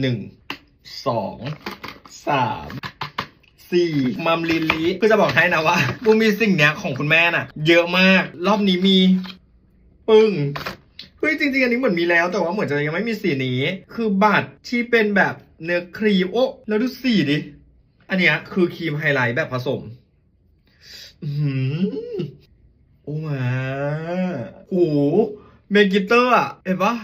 หนึ่งสองสามสี่มัมลิลีคือจะบอกให้นะว่าบูมมีสิ่งเนี้ยของคุณแม่น่ะ เยอะมาก รอบนี้มี ปึ้งเฮ้ยจริงๆ อันนี้เหมือนมีแล้วแต่ว่าเหมือนจะยังไม่มีสีนี้ คือบัตรที่เป็นแบบเนื้อครีมโอ้แล้วดูสีดิ อันเนี้ยคือครีมไฮไลท์แบบผสมอือหือโอ้มาโอ้เมกิเตอร์อะเห็นปะ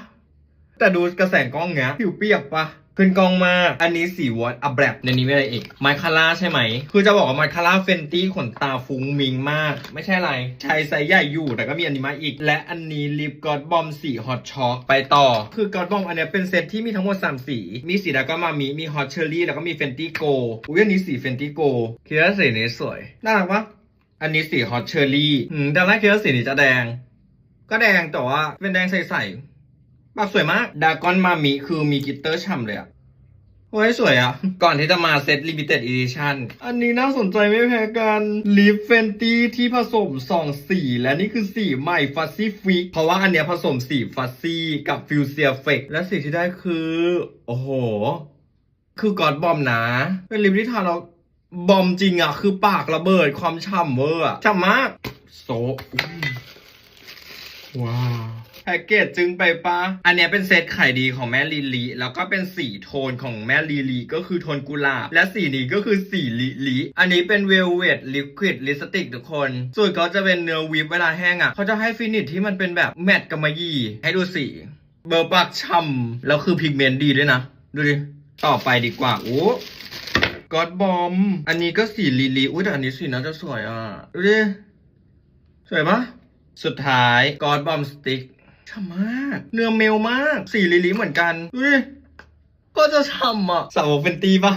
แต่ดูกระแสงกล้องเงี้ยผิวเปียกปะขึ้นกล้องมาก อันนี้สีวอตอับแบในนี้ไม่อะไรอีกไมคาร่าใช่ไหม คือจะบอกว่าไมคาร่าเฟนตี้ขนตาฟุ้งมิงมาก ไม่ใช่อะไรใช้ไซส์ใหญ่อยู่ แต่ก็มีอันนี้มาอีก และอันนี้ลิปกอดบอมสีฮอตช็อกไปต่อ คือกอดบอมอันเนี้ยเป็นเซตที่มีทั้งหมด 3 สี มีสีดาก็มามี มีฮอตเชอร์รี่แล้วก็มีเฟนตี้โกอุ้ยอันนี้สีเฟนตี้โกคิดว่าสีนี้สวย น่ารักปะอันนี้สีฮอตเชอร์รี่อืมแต่แรกคิดว่าสีนี้จะแดง ก็แดงแต่ว่าเป็นแดงใสๆ ปากสวยมากดากอนมามิคือมีกลิตเตอร์ฉ่ำเลยอะโอ้ย สวยอะก่อนที่จะมาเซตลิมิเต็ดอีดิชั่นอันนี้น่าสนใจไม่แพ้กันลิปเฟนตี้ที่ผสมสองสี และนี่คือสีใหม่ฟัซซี่ฟิก เพราะว่าอันเนี้ยผสมสีฟัซซี่กับฟิวเซียเฟกและสีที่ได้คือ โอ้โห คือกอดบอมนะ เป็นลิปที่ทาแล้วบอมจริงอะคือปากระเบิดความฉ่ำเวอร์อะฉ่ำมาก โซะอุ้ยว้าว แพ็กเกจจึงไปปะอันเนี้ยเป็นเซตขายดีของแม่ลีลีแล้วก็เป็นสีโทนของแม่ลีลีก็คือโทนกุหลาบ และสีนี้ก็คือสีลิลีอันนี้เป็นเวลเวดลิควิดลิสติกทุกคน ส่วนเขาจะเป็นเนื้อวิปเวลาแห้งอะเขาจะให้ฟินิชที่มันเป็นแบบแมตต์กำมะหยี่ให้ดูสีเบอร์ปากช่ำแล้วคือพิกเมนต์ดีด้วยนะ ดูดิ ต่อไปดีกว่าโอ้กอดบอม อันนี้ก็สีลิลีอุ้ยแต่อันนี้สีน่าจะสวยอะ ดูดิ สวยปะสุดท้ายกอดบอมสติ๊ก ฉ่ำมาก เนื้อเมลมาก สีลิลิเหมือนกันดูดิก็จะฉ่ำอะสาวเป็นตีปะ